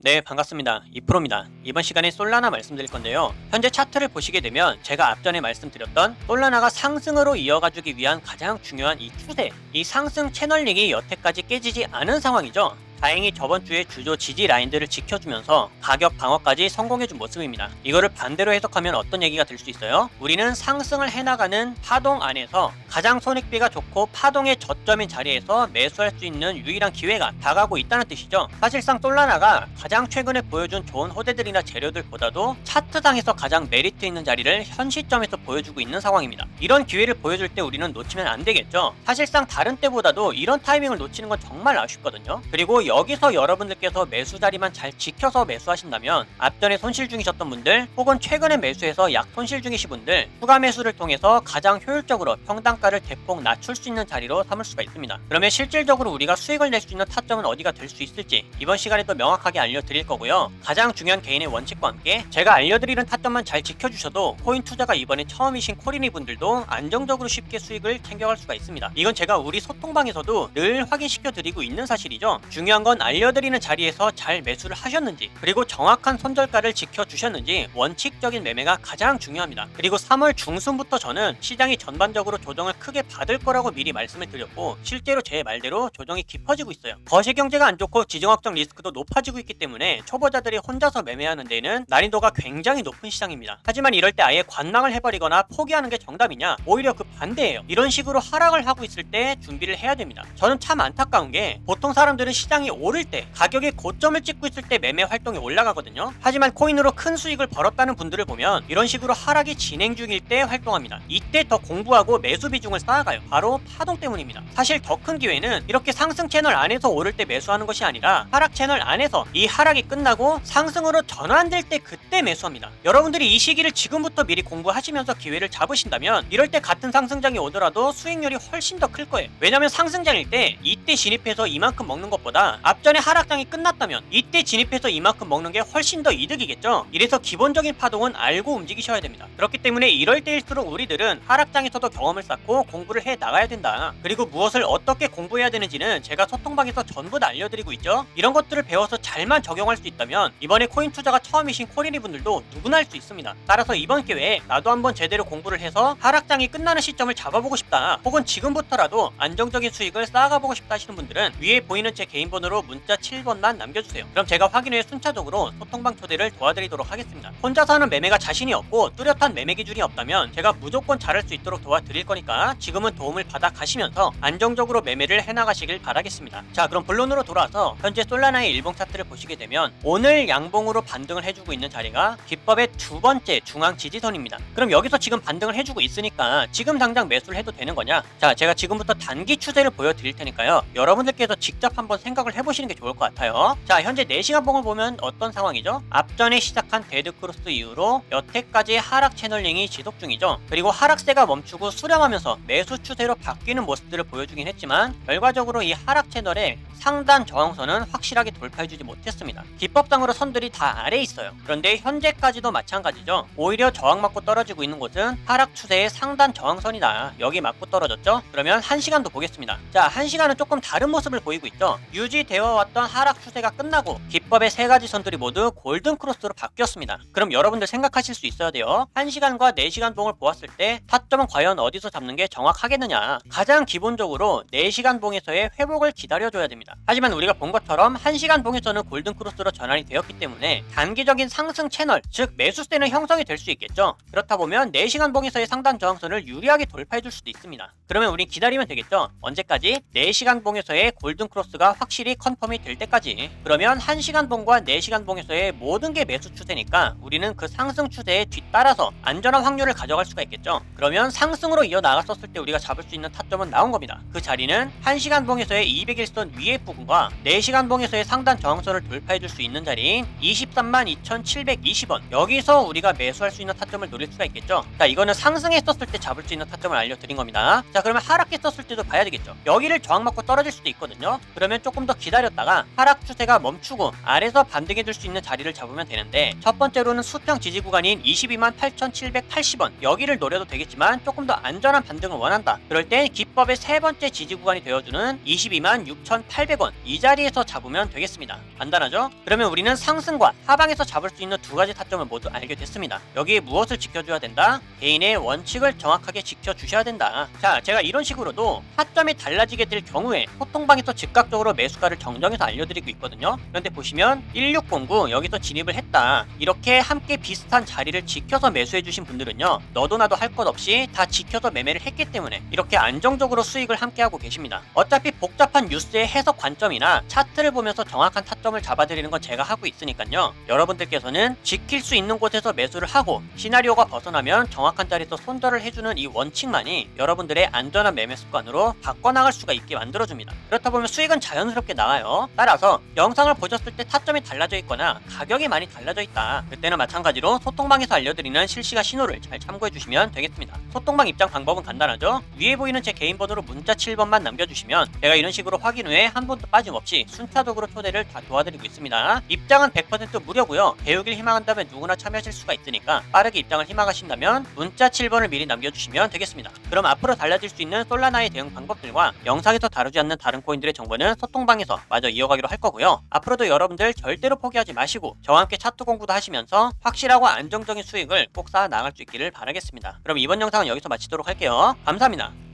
네, 반갑습니다. 이프로입니다. 이번 시간에 솔라나 말씀드릴 건데요. 현재 차트를 보시게 되면 제가 앞전에 말씀드렸던 솔라나가 상승으로 이어가주기 위한 가장 중요한 이 추세, 이 상승 채널링이 여태까지 깨지지 않은 상황이죠. 다행히 저번 주에 주조 지지 라인들을 지켜주면서 가격 방어까지 성공해준 모습입니다. 이거를 반대로 해석하면 어떤 얘기가 될 수 있어요? 우리는 상승을 해나가는 파동 안에서 가장 손익비가 좋고 파동의 저점인 자리에서 매수할 수 있는 유일한 기회가 다가오고 있다는 뜻이죠. 사실상 솔라나가 가장 최근에 보여준 좋은 호재들이나 재료들보다도 차트상에서 가장 메리트 있는 자리를 현 시점에서 보여주고 있는 상황입니다. 이런 기회를 보여줄 때 우리는 놓치면 안 되겠죠. 사실상 다른 때보다도 이런 타이밍을 놓치는 건 정말 아쉽거든요. 그리고 여기서 여러분들께서 매수 자리만 잘 지켜서 매수하신다면 앞전에 손실 중이셨던 분들 혹은 최근에 매수해서 약 손실 중이신 분들 추가 매수를 통해서 가장 효율적으로 평단가를 대폭 낮출 수 있는 자리로 삼을 수가 있습니다. 그러면 실질적으로 우리가 수익을 낼 수 있는 타점은 어디가 될 수 있을지 이번 시간에도 명확하게 알려드릴 거고요. 가장 중요한 개인의 원칙과 함께 제가 알려드리는 타점만 잘 지켜주셔도 코인 투자가 이번에 처음이신 코리니 분들도 안정적으로 쉽게 수익을 챙겨갈 수가 있습니다. 이건 제가 우리 소통방에서도 늘 확인시켜 드리고 있는 사실이죠. 중요한 건 알려드리는 자리에서 잘 매수를 하셨는지 그리고 정확한 손절가를 지켜주셨는지 원칙적인 매매가 가장 중요합니다. 그리고 3월 중순부터 저는 시장이 전반적으로 조정을 크게 받을 거라고 미리 말씀을 드렸고 실제로 제 말대로 조정이 깊어지고 있어요. 거시 경제가 안 좋고 지정학적 리스크도 높아지고 있기 때문에 초보자들이 혼자서 매매하는 데는 난이도가 굉장히 높은 시장입니다. 하지만 이럴 때 아예 관망을 해버리거나 포기하는 게 정답이냐? 오히려 그 반대예요. 이런 식으로 하락을 하고 있을 때 준비를 해야 됩니다. 저는 참 안타까운 게 보통 사람들은 시장이 오를 때 가격이 고점을 찍고 있을 때 매매 활동이 올라가거든요. 하지만 코인으로 큰 수익을 벌었다는 분들을 보면 이런 식으로 하락이 진행 중일 때 활동합니다. 이때 더 공부하고 매수 비중을 쌓아가요. 바로 파동 때문입니다. 사실 더 큰 기회는 이렇게 상승 채널 안에서 오를 때 매수하는 것이 아니라 하락 채널 안에서 이 하락이 끝나고 상승으로 전환될 때 그때 매수합니다. 여러분들이 이 시기를 지금부터 미리 공부하시면서 기회를 잡으신다면 이럴 때 같은 상승장이 오더라도 수익률이 훨씬 더 클 거예요. 왜냐면 상승장일 때 이때 진입해서 이만큼 먹는 것보다 앞전에 하락장이 끝났다면 이때 진입해서 이만큼 먹는 게 훨씬 더 이득이겠죠. 이래서 기본적인 파동은 알고 움직이셔야 됩니다. 그렇기 때문에 이럴 때일수록 우리들은 하락장에서도 경험을 쌓고 공부를 해 나가야 된다. 그리고 무엇을 어떻게 공부해야 되는지는 제가 소통방에서 전부 다 알려드리고 있죠. 이런 것들을 배워서 잘만 적용할 수 있다면 이번에 코인 투자가 처음이신 코리니 분들도 누구나 할 수 있습니다. 따라서 이번 기회에 나도 한번 제대로 공부를 해서 하락장이 끝나는 시점을 잡아보고 싶다. 혹은 지금부터라도 안정적인 수익을 쌓아가보고 싶다 하시는 분들은 위에 보이는 제 개인 번호 로 문자 7번만 남겨주세요. 그럼 제가 확인 후에 순차적으로 소통방 초대를 도와드리도록 하겠습니다. 혼자서 하는 매매가 자신이 없고 뚜렷한 매매 기준이 없다면 제가 무조건 잘할 수 있도록 도와드릴 거니까 지금은 도움을 받아 가시면서 안정적으로 매매를 해나가시길 바라겠습니다. 자 그럼 본론으로 돌아와서 현재 솔라나의 일봉 차트를 보시게 되면 오늘 양봉으로 반등을 해주고 있는 자리가 기법의 두 번째 중앙 지지선입니다. 그럼 여기서 지금 반등을 해주고 있으니까 지금 당장 매수를 해도 되는 거냐? 자 제가 지금부터 단기 추세를 보여드릴 테니까요. 여러분들께서 직접 한번 생각을 해보시는 게 좋을 것 같아요. 자 현재 4시간 봉을 보면 어떤 상황이죠? 앞전에 시작한 데드크로스 이후로 여태까지 하락 채널링이 지속 중이죠. 그리고 하락세가 멈추고 수렴하면서 매수 추세로 바뀌는 모습들을 보여주긴 했지만 결과적으로 이 하락 채널의 상단 저항선은 확실하게 돌파해주지 못했습니다. 기법상으로 선들이 다 아래에 있어요. 그런데 현재까지도 마찬가지죠. 오히려 저항 맞고 떨어지고 있는 곳은 하락 추세의 상단 저항선이다. 여기 맞고 떨어졌죠? 그러면 1시간도 보겠습니다. 자, 1시간은 조금 다른 모습을 보이고 있죠. 유지 되어 왔던 하락 추세가 끝나고 기법의 세 가지 선들이 모두 골든 크로스로 바뀌었습니다. 그럼 여러분들 생각하실 수 있어야 돼요. 1시간과 4시간 봉을 보았을 때 타점은 과연 어디서 잡는 게 정확하겠느냐? 가장 기본적으로 4시간 봉에서의 회복을 기다려줘야 됩니다. 하지만 우리가 본 것처럼 1시간 봉에서는 골든 크로스로 전환이 되었기 때문에 단기적인 상승 채널, 즉 매수세는 형성이 될 수 있겠죠. 그렇다 보면 4시간 봉에서의 상단 저항선을 유리하게 돌파해 줄 수도 있습니다. 그러면 우린 기다리면 되겠죠. 언제까지? 4시간 봉에서의 골든 크로스가 확실히 컨펌이 될 때까지. 그러면 1시간 봉과 4시간 봉에서의 모든 게 매수 추세니까 우리는 그 상승 추세에 뒤따라서 안전한 확률을 가져갈 수가 있겠죠. 그러면 상승으로 이어 나갔었을 때 우리가 잡을 수 있는 타점은 나온 겁니다. 그 자리는 1시간 봉에서의 201선 위에 부분과 4시간 봉에서의 상단 저항선을 돌파해 줄 수 있는 자리인 23만 2,720원. 여기서 우리가 매수할 수 있는 타점을 노릴 수가 있겠죠. 자, 이거는 상승했었을 때 잡을 수 있는 타점을 알려드린 겁니다. 자, 그러면 하락했었을 때도 봐야 되겠죠. 여기를 저항 맞고 떨어질 수도 있거든요. 그러면 조금 더 기다렸다가 하락 추세가 멈추고 아래서 반등해 줄 수 있는 자리를 잡으면 되는데 첫 번째로는 수평 지지 구간인 22만 8,780원 여기를 노려도 되겠지만 조금 더 안전한 반등을 원한다. 그럴 땐 기법의 세 번째 지지 구간이 되어주는 22만 6,800원 이 자리에서 잡으면 되겠습니다. 간단하죠? 그러면 우리는 상승과 하방에서 잡을 수 있는 두 가지 타점을 모두 알게 됐습니다. 여기에 무엇을 지켜줘야 된다? 개인의 원칙을 정확하게 지켜주셔야 된다. 자, 제가 이런 식으로도 타점이 달라지게 될 경우에 소통방에서 즉각적으로 매수가 를 정정해서 알려드리고 있거든요. 그런데 보시면 1609 여기서 진입을 했다. 이렇게 함께 비슷한 자리를 지켜서 매수해주신 분들은요. 너도 나도 할 것 없이 다 지켜서 매매를 했기 때문에 이렇게 안정적으로 수익을 함께 하고 계십니다. 어차피 복잡한 뉴스의 해석 관점이나 차트를 보면서 정확한 타점을 잡아드리는 건 제가 하고 있으니까요. 여러분들께서는 지킬 수 있는 곳에서 매수를 하고 시나리오가 벗어나면 정확한 자리에서 손절을 해주는 이 원칙만이 여러분들의 안전한 매매 습관으로 바꿔나갈 수가 있게 만들어줍니다. 그렇다 보면 수익은 자연스럽게 나와요. 따라서 영상을 보셨을 때 타점이 달라져 있거나 가격이 많이 달라져 있다. 그때는 마찬가지로 소통방에서 알려드리는 실시간 신호를 잘 참고해 주시면 되겠습니다. 소통방 입장 방법은 간단하죠. 위에 보이는 제 개인 번호로 문자 7번만 남겨주시면 제가 이런 식으로 확인 후에 한 번도 빠짐없이 순차적으로 초대를 다 도와드리고 있습니다. 입장은 100% 무료고요. 배우길 희망한다면 누구나 참여하실 수가 있으니까 빠르게 입장을 희망하신다면 문자 7번을 미리 남겨주시면 되겠습니다. 그럼 앞으로 달라질 수 있는 솔라나의 대응 방법들과 영상에서 다루지 않는 다른 코인들의 정보는 소통방에 서 마저 이어가기로 할 거고요. 앞으로도 여러분들 절대로 포기하지 마시고 저와 함께 차트 공부도 하시면서 확실하고 안정적인 수익을 꼭 쌓아 나갈 수 있기를 바라겠습니다. 그럼 이번 영상은 여기서 마치도록 할게요. 감사합니다.